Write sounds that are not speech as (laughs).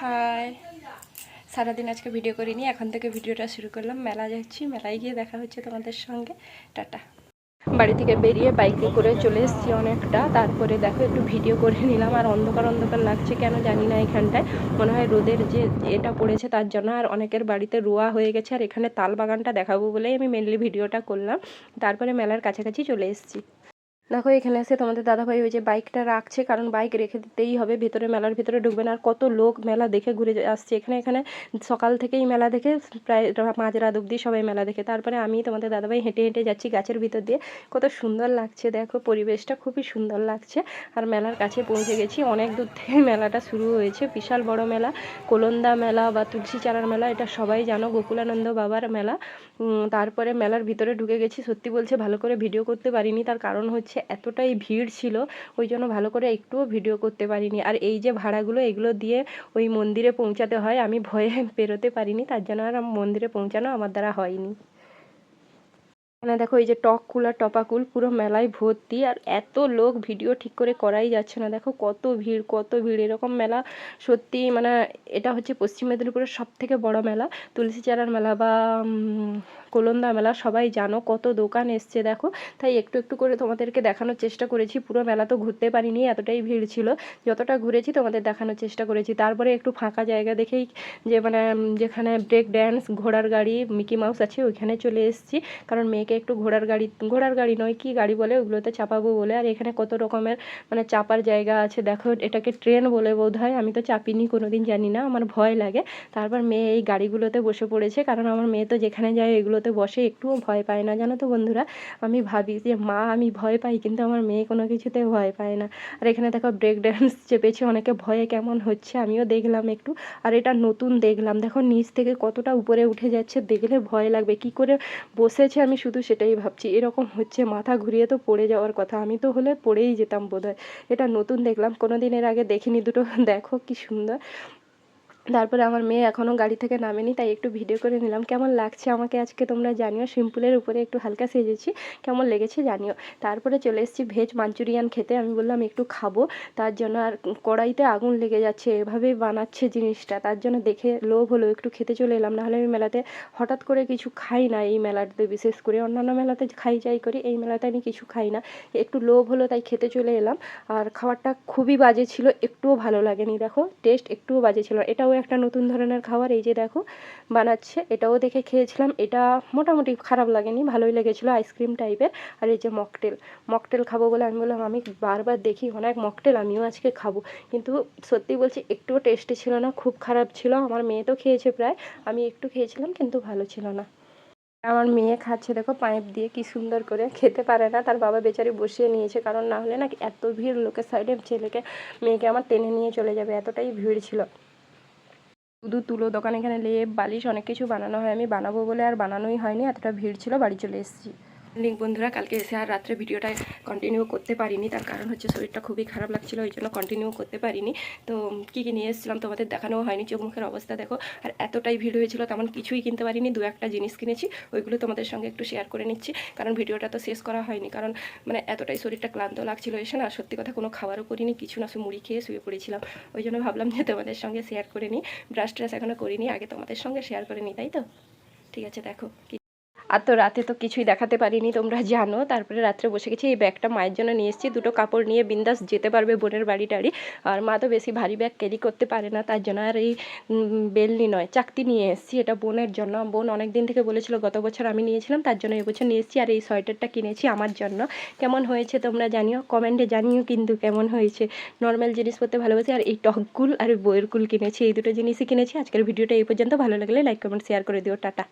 High. সারাদিন আজকে video করিনি, এখন থেকে ভিডিওটা শুরু করলাম। মেলা যাচ্ছি, মেলায় গিয়ে দেখা হচ্ছে তোমাদের সঙ্গে। টাটা। বাড়ি থেকে বেরিয়ে বাইকে করে চলে এসেছি অনেকটা। তারপরে দেখো, একটু ভিডিও করে নিলাম। আর অন্ধকার অন্ধকার লাগছে কেন জানি না এখানটায়। মনে হয় রোদের যে এটা পড়েছে তার জন্য। আর অনেকের বাড়িতে রোয়া হয়ে গেছে। আর এখানে তাল বাগানটা দেখাবো বলেই আমি মেনলি ভিডিওটা করলাম। তারপরে মেলার কাছাকাছি চলে এসেছি। দেখো, এখানে এসে তোমাদের দাদাভাই ওই যে বাইকটা রাখছে, কারণ বাইক রেখে দিতেই হবে, ভেতরে মেলার ভেতরে ঢুকবে না। আর কত লোক মেলা দেখে ঘুরে আসছে। এখানে এখানে সকাল থেকেই মেলা দেখে, প্রায় মাঝরাত অব্দি সবাই মেলা দেখে। তারপরে আমি তোমাদের দাদাভাই হেঁটে হেঁটে যাচ্ছি গাছের ভিতর দিয়ে। কত সুন্দর লাগছে, দেখো, পরিবেশটা খুবই সুন্দর লাগছে। আর মেলার কাছে পৌঁছে গেছি। অনেক দূর থেকে মেলাটা শুরু হয়েছে। বিশাল বড় মেলা, কোলন্দা মেলা বা তুলসী চারার মেলা, এটা সবাই জানো, গোকুলানন্দ বাবার মেলা। তারপরে মেলার ভিতরে ঢুকে গেছি। সত্যি বলছে, ভালো করে ভিডিও করতে পারিনি। তার কারণ হচ্ছে এতটাই ভিড় ছিল, ওই জন্য ভালো করে একটুও ভিডিও করতে পারিনি। আর এই যে ভাড়াগুলো, এগুলো দিয়ে ওই মন্দিরে পৌঁছাতে হয়, আমি ভয়ে (laughs) পেরোতে পারিনি, তার জন্য আর মন্দিরে পৌঁছানো আমার দ্বারা হয়নি। এখানে দেখো এই যে টক কুল আর টপাকুল, পুরো মেলায় ভর্তি, আর এত লোক ভিডিও ঠিক করে করাই যাচ্ছে না। দেখো কত ভিড় কত ভিড়, এরকম মেলা সত্যি মানে এটা হচ্ছে পশ্চিম মেদিনীপুরের সব থেকে বড় মেলা। তুলসী চারার মেলা বা কোলন্দা মেলা সবাই জানো কত দোকান এসছে, দেখো। তাই একটু একটু করে তোমাদেরকে দেখানোর চেষ্টা করেছি, পুরো মেলা তো ঘুরতে পারিনি, এতটাই ভিড় ছিল। যতটা ঘুরেছি তোমাদের দেখানোর চেষ্টা করেছি। তারপরে একটু ফাঁকা জায়গা দেখেই যে মানে যেখানে ব্রেক ড্যান্স ঘোড়ার গাড়ি মিকি মাউস আছে, ওইখানে চলে এসেছি। কারণ মেয়েকে একটু ঘোড়ার গাড়ি ঘোড়ার গাড়ি নয়, কি গাড়ি বলে, ওগুলোতে চাপাবো বলে। আর এখানে কত রকমের মানে চাপার জায়গা আছে, দেখো, এটাকে ট্রেন বলে বোধ হয় আমি তো চাপিনি, কোনোদিন জানি না, আমার ভয় লাগে। তারপর মেয়ে এই গাড়িগুলোতে বসে পড়েছে, কারণ আমার মেয়ে তো যেখানে যায় এগুলোতে বসে একটুও ভয় পায় না। জানো তো বন্ধুরা, আমি ভাবি যে, মা, আমি ভয় পাই, কিন্তু আমার মেয়ে কোনো কিছুতে ভয় পায় না। আর এখানে দেখো ব্রেক ড্যান্স (laughs) চেপেছে, অনেকে ভয়ে কেমন হচ্ছে আমিও দেখলাম একটু। আর এটা নতুন দেখলাম, দেখো নিচ থেকে কতটা উপরে উঠে যাচ্ছে, দেখলে ভয় লাগবে। কি করে বসেছে আমি শুধু সেটাই ভাবছি। এরকম হচ্ছে, মাথা ঘুরিয়ে তো পড়ে যাওয়ার কথা। আমি তো হলে পড়েই যেতাম বোধহয়। এটা নতুন দেখলাম কোনো দিনের আগে দেখিনি। দুটো, দেখো কি সুন্দর। তারপরে আমার মেয়ে এখনও গাড়ি থেকে নামেনি, তাই একটু ভিডিও করে নিলাম। কেমন লাগছে আমাকে আজকে তোমরা জানিও? সিম্পলের উপরে একটু হালকা সেজেছি। কেমন লেগেছে জানিও? তারপরে চলে এসেছি ভেজ মাঞ্চুরিয়ান খেতে। আমি বললাম একটু খাব, তার জন্য আর কড়াইতে আগুন লেগে যাচ্ছে, এভাবেই বানাচ্ছে জিনিসটা। তার জন্য দেখে লোভ হলো, একটু খেতে চলে এলাম। নাহলে আমি মেলাতে হঠাৎ করে কিছু খাই না এই মেলাতে, বিশেষ করে অন্যান্য মেলাতে খাই, যাই করি, এই মেলাতে আমি কিছু খাই না। একটু লোভ হলো, তাই খেতে চলে এলাম। আর খাবারটা খুবই বাজে ছিল, একটুও ভালো লাগেনি। দেখো টেস্ট একটুও বাজে ছিল এটাও একটা নতুন ধরনের খাবার, এই যে দেখো, বানাচ্ছে। এটাও দেখে খেয়েছিলাম। এটা মোটামুটি খারাপ লাগেনি, ভালোই লেগেছিলো আইসক্রিম টাইপের আর এই যে মকটেল মকটেল খাব বলে আমি বললাম, আমি বারবার দেখি অনেক মকটেল, আমিও আজকে খাব। কিন্তু সত্যি বলছি, একটুও টেস্টি ছিল না, খুব খারাপ ছিল। আমার মেয়ে তো খেয়েছে প্রায়। আমি একটু খেয়েছিলাম, কিন্তু ভালো ছিল না। আমার মেয়ে খাচ্ছে, দেখো পাইপ দিয়ে কি সুন্দর করে। খেতে পারে না, তার বাবা বেচারি বসিয়ে নিয়েছে, কারণ না হলে না এত ভিড় লোকের সাইডে ছেলেকে, মেয়েকে আমার টেনে নিয়ে চলে যাবে। এতটাই ভিড় ছিল। শুধু তুলো দোকান এখানে লেপ, বালিশ অনেক কিছু বানানো হয়। আমি বানাবো বলে আর বানানোই হয়নি, এতটা ভিড় ছিল, বাড়ি চলে এসেছি। লিঙ্ক বন্ধুরা, কালকে এসে আর রাত্রে ভিডিওটা কন্টিনিউ করতে পারিনি। তার কারণ হচ্ছে শরীরটা খুবই খারাপ লাগছিল, ওই জন্য কন্টিনিউ করতে পারিনি। তো কী কী নিয়ে এসেছিলাম তোমাদের দেখানোও হয়নি, চোখ মুখের অবস্থা দেখো। আর এতটাই ভিড় হয়েছিল, তেমন কিছুই কিনতে পারিনি, দু একটা জিনিস কিনেছি, ওইগুলো তোমাদের সঙ্গে একটু শেয়ার করে নিচ্ছি। কারণ ভিডিওটা তো শেষ করা হয়নি, কারণ মানে এতটাই শরীরটা ক্লান্ত লাগছিল, এসে না সত্যি কথা কোনো খাবারও করিনি, কিছু না, শুধু মুড়ি খেয়ে শুয়ে পড়েছিলাম। ওই জন্য ভাবলাম যে তোমাদের সঙ্গে শেয়ার করে নিই। ব্রাশ ট্রাশ এখনও করিনি, আগে তোমাদের সঙ্গে শেয়ার করে নিই, তাই তো? ঠিক আছে, দেখো আর তো রাতে তো কিছুই দেখাতে পারিনি, তোমরা জানো। তারপরে রাত্রে বসে গেছি, এই ব্যাগটা মায়ের জন্য নিয়ে এসেছি। দুটো কাপড় নিয়ে বিন্দাস যেতে পারবে বোনের বাড়ি টাড়ি আর মা তো বেশি ভারী ব্যাগ ক্যারি করতে পারে না, তার জন্য আর এই বেলনি নয়, চাকতি নিয়ে এসেছি এটা বোনের জন্য। বোন অনেক দিন থেকে বলেছিল, গত বছর আমি নিয়েছিলাম, তার জন্য এবছর নিয়ে এসেছি আর এই সোয়েটারটা কিনেছি আমার জন্য। কেমন হয়েছে তোমরা জানিও? কমেন্টে জানিও কিন্তু কেমন হয়েছে। নর্মাল জিনিস পরতে ভালোবাসি আর এই টকগুল আর বইয়ের কুল কিনেছি, এই দুটো জিনিসই কিনেছি। আজকের ভিডিওটা এই পর্যন্ত। ভালো লাগলে লাইক কমেন্ট শেয়ার করে দিও। টাটা।